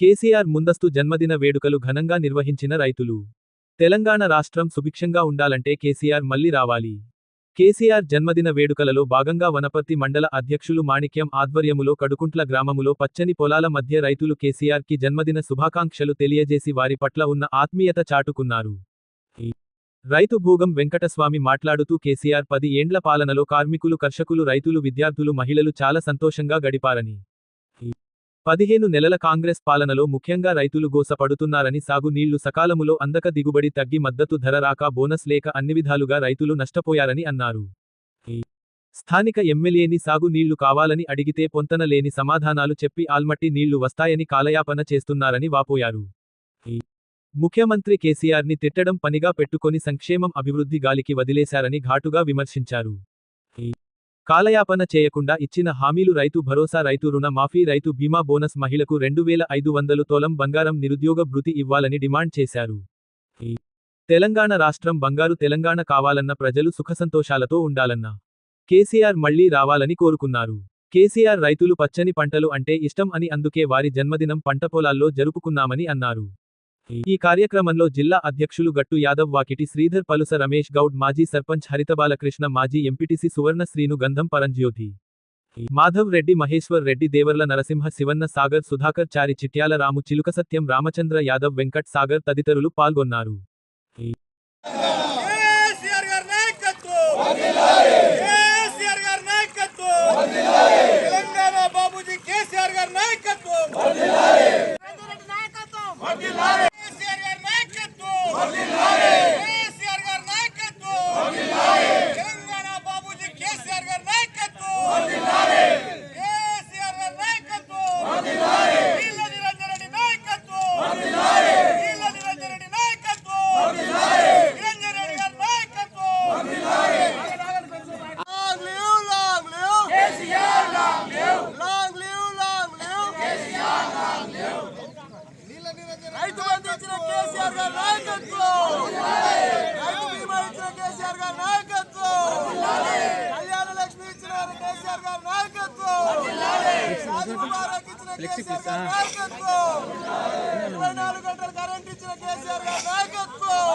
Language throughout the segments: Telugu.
కేసీఆర్ ముందస్తు జన్మదిన వేడుకలు ఘనంగా నిర్వహించిన రైతులు. తెలంగాణ రాష్ట్రం సుభిక్షంగా ఉండాలంటే కేసీఆర్ మళ్ళీ రావాలి. కేసీఆర్ జన్మదిన వేడుకలలో భాగంగా వనపర్తి మండల అధ్యక్షులు మాణిక్యం ఆధ్వర్యములో కడుకుంట్ల గ్రామములో పచ్చని పొలాల మధ్య రైతులు కేసీఆర్కి జన్మదిన శుభాకాంక్షలు తెలియజేసి వారి పట్ల ఉన్న ఆత్మీయత చాటుకున్నారు. రైతు భూగం వెంకటస్వామి మాట్లాడుతూ కేసీఆర్ పది ఏండ్ల పాలనలో కార్మికులు కర్షకులు రైతులు విద్యార్థులు మహిళలు చాలా సంతోషంగా గడిపారని. పదిహేను నెలల కాంగ్రెస్ పాలనలో ముఖ్యంగా రైతులు గోసపడుతున్నారని సాగు నీళ్ళు సకాలములో అందక దిగుబడి తగ్గి మద్దతు ధర రాక బోనస్ లేక అన్ని విధాలుగా రైతులు నష్టపోయారని అన్నారు. స్థానిక ఎమ్మెల్యేని సాగు నీళ్ళు కావాలని అడిగితే పొంతన లేని సమాధానాలు చెప్పి ఆల్మట్టి నీళ్ళు వస్తాయని కాలయాపన చేస్తున్నారని వాపోయారు. ముఖ్యమంత్రి కేసీఆర్ని తిట్టడం పనిగా పెట్టుకొని సంక్షేమం అభివృద్ధి గాలికి వదిలేశారని ఘాటుగా విమర్శించారు. కాలయాపన చేయకుండా ఇచ్చిన హామీలు రైతు భరోసా రైతు రుణ మాఫీ రైతు బీమా బోనస్ మహిళకు రెండు వేల ఐదు వందలు తోలం బంగారం నిరుద్యోగ భృతి ఇవ్వాలని డిమాండ్ చేశారు. తెలంగాణ రాష్ట్రం బంగారు తెలంగాణ కావాలన్న ప్రజలు సుఖసంతోషాలతో ఉండాలన్న కేసీఆర్ మళ్ళీ రావాలని కోరుకున్నారు. కేసీఆర్ రైతులు పచ్చని పంటలు అంటే ఇష్టం అని అందుకే వారి జన్మదినం పంట పొలాల్లో జరుపుకున్నామని అన్నారు. ఈ కార్యక్రమంలో జిల్లా అధ్యక్షులు గట్టు యాదవ్ వాకిటి శ్రీధర్ పలుస రమేష్ గౌడ్ మాజీ సర్పంచ్ హరితబాలకృష్ణ మాజీ ఎంపీటీసీ సువర్ణ శ్రీను గంధం పరంజ్యోతి మాధవ్ రెడ్డి మహేశ్వర్ రెడ్డి దేవర్ల నరసింహ శివన్న సాగర్ సుధాకర్ చారి చిట్యాల రాము చిలుక సత్యం రామచంద్ర యాదవ్ వెంకట్ సాగర్ తదితరులు పాల్గొన్నారు కేసీఆర్ గారి నాయకత్వం కేసీఆర్ గారి నాయకత్వం తెలంగాణ బాబుజీ కేసీఆర్ గారి నాయకత్వం రంగారెడ్డి నాయకత్వం కేసీఆర్ గారి నాయకత్వం కేసీఆర్ గారి నాయకత్వం తెలంగాణ బాబుజీ కేసీఆర్ గారి నాయకత్వం కేసీఆర్ గారి నాయకత్వం నీళ్ళ నిరంజన్ రెడ్డి నాయకత్వం నీళ్ళ నిరంజన్ రెడ్డి నాయకత్వం నిరంజన్ రెడ్డి గారి నాయకత్వం long live long live KCR long live long live long live KCR long live Rythu Bandhu ఇచ్చిన కేసీఆర్ గారి నాయకత్వం. రైతు బీమా ఇచ్చిన కేసీఆర్ గారి నాయకత్వం. కళ్యాణ లక్ష్మి ఇచ్చిన కేసీఆర్ గారి నాయకత్వం. ఇచ్చిన కేసీఆర్ గారి నాయకత్వం. ఇరవై నాలుగు గంటల కరెంట్ ఇచ్చిన కేసీఆర్ గారి నాయకత్వం.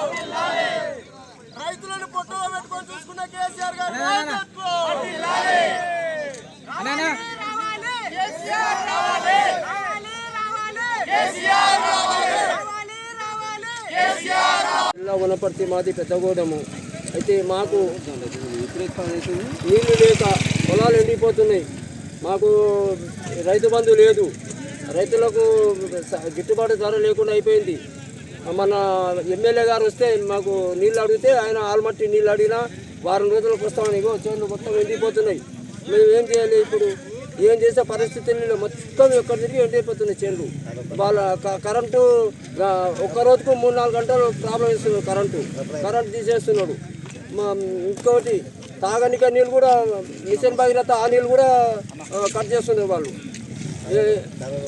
రైతులను పొట్టలో పెట్టుకొని చూసుకున్న కేసీఆర్ గారి నాయకత్వం. కేసీఆర్ రావాలి రావాలి కేసీఆర్ రావాలి రావాలి రావాలి కేసీఆర్ జిల్లా వనపర్తి మాది పెద్దగూడెము. అయితే మాకు నీళ్ళు లేక పొలాలు ఎండిపోతున్నాయి. మాకు రైతు బంధు లేదు. రైతులకు స- గిట్టుబాటు ధర లేకుండా అయిపోయింది. మన ఎమ్మెల్యే గారు వస్తే మాకు నీళ్ళు అడిగితే ఆయన ఆల్మట్టి నీళ్ళు అడిగినా వారం రోజులకు వస్తామని ఇగో చేనులు మొత్తం ఎండిపోతున్నాయి. మేము ఏం చేయాలి ఇప్పుడు? ఏం చేసే పరిస్థితుల్లో మొత్తం ఎక్కడ తిరిగి ఎండిపోతున్నాయి చేనులు వాళ్ళ క- కరెంటు ఒక్క రోజుకు మూడు నాలుగు గంటలు ప్రాబ్లం ఇస్తున్నాడు కరెంటు. కరెంటు తీసేస్తున్నాడు. మా- ఇంకోటి తాగనిక నీళ్ళు కూడా మిషన్ భగీరథ ఆ నీళ్ళు కూడా కట్ చేస్తున్నారు వాళ్ళు.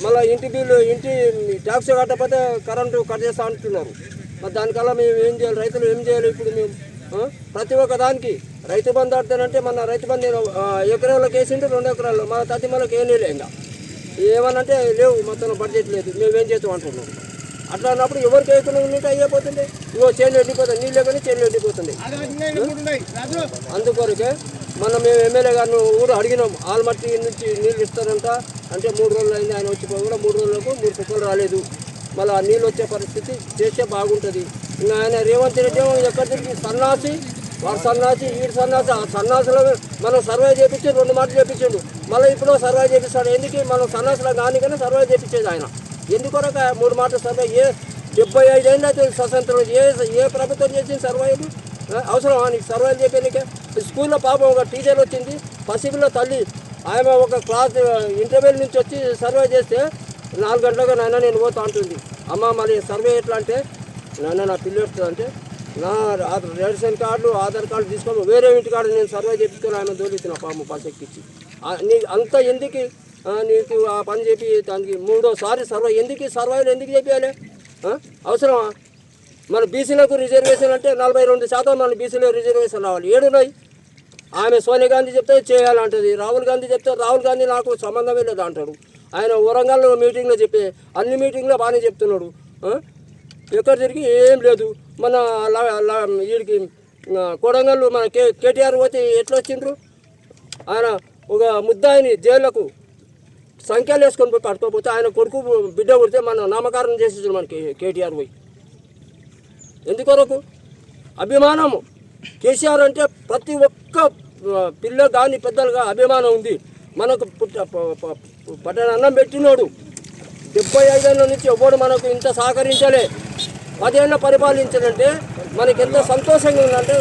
మళ్ళీ ఇంటి బిల్లు ఇంటి ట్యాక్స్ కట్టకపోతే కరెంటు కట్ చేస్తా అంటున్నారు. మరి దానికల్లా మేము ఏం చేయాలి? రైతులు ఏం చేయాలి ఇప్పుడు మేము? ప్రతి ఒక్క దానికి రైతు బంధు ఆడతానంటే మన రైతు బంధు ఎకరాలకు వేసిండు రెండు ఎకరాలు. మన తతిమలకు ఏం లేదు ఇంకా. ఏమనంటే లేవు మొత్తం బడ్జెట్ లేదు. మేమేం చేస్తాం అంటున్నాం అట్లా అన్నప్పుడు ఎవరికి వేయకుండా ఉంటే అయిపోతుంది ఇగో చేనులు ఎండిపోతుంది. నీళ్ళు లేకుండా చేనులు ఎండిపోతుంది. అందుకొరకే మనం మేము ఎమ్మెల్యే గారిని ఊరు అడిగినాం. ఆల్మట్టి నుంచి నీళ్ళు ఇస్తారంట. అంటే మూడు రోజులు అయింది ఆయన వచ్చిపోయి కూడా మూడు రోజులకు మూడు కుక్కలు రాలేదు. మళ్ళీ ఆ నీళ్ళు వచ్చే పరిస్థితి చేస్తే బాగుంటుంది. ఇంకా ఆయన రేవంత్ రెడ్డి ఏమో ఎక్కడ తిరిగి సన్నాసి వాడు సన్నాసి వీడు సన్నాసి ఆ సన్నాసిలో మనం సర్వే చేపించి రెండు మాటలు చేపించిండు. మళ్ళీ ఇప్పుడు సర్వే చేపిస్తాడు. ఎందుకు మనం సన్నాసిలో కానీ సర్వే చేపించేది ఆయన? ఎందుకొరక మూడు మాటలు సర్వే? ఏ డెబ్బై ఐదేళ్ళు అయితే స్వతంత్రం ఏ ఏ ప్రభుత్వం చేసింది సర్వేలు అవసరం నీకు సర్వేలు చెప్పేందుకే? స్కూల్లో పాపం ఒక టీచర్ వచ్చింది. పసిపిల్ల తల్లి ఆమె ఒక క్లాస్ ఇంటర్వ్యూల నుంచి వచ్చి సర్వే చేస్తే నాలుగు గంటలుగా నాన్న నేను పోతా అంటుంది. అమ్మ మరి సర్వే ఎట్లా అంటే నాన్న నా పిల్ల వస్తుంది అంటే నా రేషన్ కార్డు ఆధార్ కార్డు తీసుకొని వేరే ఇంటి కార్డు నేను సర్వే చేపించుకొని ఆమె దోలిచ్చిన పాము బస్ నీ అంత ఎందుకు నీకు ఆ పని చెప్పి దానికి మూడోసారి సర్వే ఎందుకు సర్వేలు ఎందుకు చెప్పాలి అవసరమా? మన బీసీలకు రిజర్వేషన్ అంటే నలభై రెండు శాతం మన బీసీలో రిజర్వేషన్ రావాలి. ఏడున్నాయి ఆమె సోనియా గాంధీ చెప్తే చేయాలంటది. రాహుల్ గాంధీ చెప్తే రాహుల్ గాంధీ నాకు సంబంధమే లేదు అంటాడు. ఆయన వరంగల్ మీటింగ్లో చెప్పే అన్ని మీటింగ్లో బాగానే చెప్తున్నాడు. ఎక్కడ తిరిగి ఏం లేదు. మన లా- వీడికి ఆ, కొడంగల్ మన కే కేటీఆర్ పోతే ఎట్లా వచ్చిండ్రు ఆయన ఒక ముద్దాయిని జైళ్ళకు సంఖ్యలు వేసుకొని పోయి పట్టుకోపోతే ఆయన కొడుకు బిడ్డ కొడితే మన నామకరణం చేసేసారు మన కే కేటీఆర్ పోయి. ఎందుకొరకు? అభిమానము. కేసీఆర్ అంటే ప్రతి ఒక్క పిల్ల కానీ పెద్దలుగా అభిమానం ఉంది. మనకు పుట్ట పట్టణ అన్నం పెట్టినోడు. డెబ్బై ఐదేళ్ళ నుంచి ఎవడు మనకు ఇంత సహకరించలే. పదేళ్ళ పరిపాలించాలంటే మనకి ఎంత సంతోషంగా ఉందంటే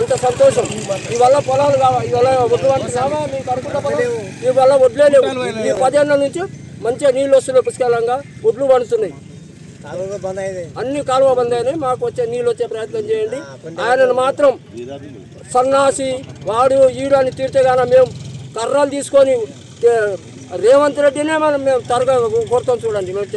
అంత సంతోషం. ఇవల్ల పొలాలు కావా ఇవల్ల ఒడ్లు కావా మీకు పొలం? ఇవల్ల వడ్లే లేవు. ఈ పదేళ్ళ నుంచి మంచిగా నీళ్ళు వస్తున్నాయి పుష్కలంగా. ఒడ్లు పండుతున్నాయి. అన్ని కాలువ బంద్ అయినాయి. మాకు వచ్చే నీళ్ళు వచ్చే ప్రయత్నం చేయండి. ఆయనను మాత్రం సన్నాసి వాడు ఈడు అని తీర్తే కానీ మేము కర్రలు తీసుకొని రేవంత్ రెడ్డినే మనం మేము తరగా కొడతాం చూడండి. మేము